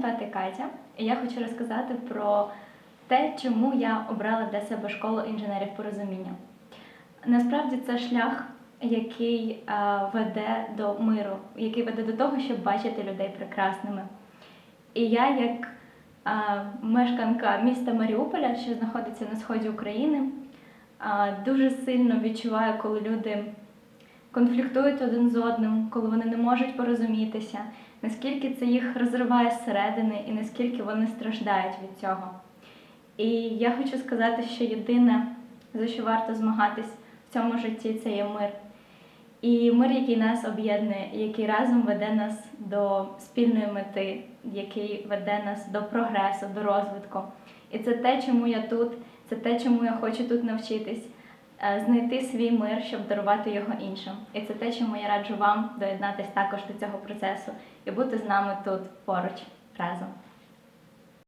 звати Катя, і я хочу розказати про те, чому я обрала для себе школу інженерів порозуміння. Насправді це шлях, який е, веде до миру, який веде до того, щоб бачити людей прекрасними. І я, як е, мешканка міста Маріуполя, що знаходиться на сході України, е, дуже сильно відчуваю, коли люди конфліктують один з одним, коли вони не можуть порозумітися, наскільки це їх розриває зсередини і наскільки вони страждають від цього. І я хочу сказати, що єдине, за що варто змагатись в цьому житті, це є мир. І мир, який нас об'єднує, який разом веде нас до спільної мети, який веде нас до прогресу, до розвитку. І це те, чому я тут, це те, чому я хочу тут навчитись, знайти свій мир, щоб дарувати його іншим. І це те, чому я раджу вам доєднатись також до цього процесу і бути з нами тут поруч разом.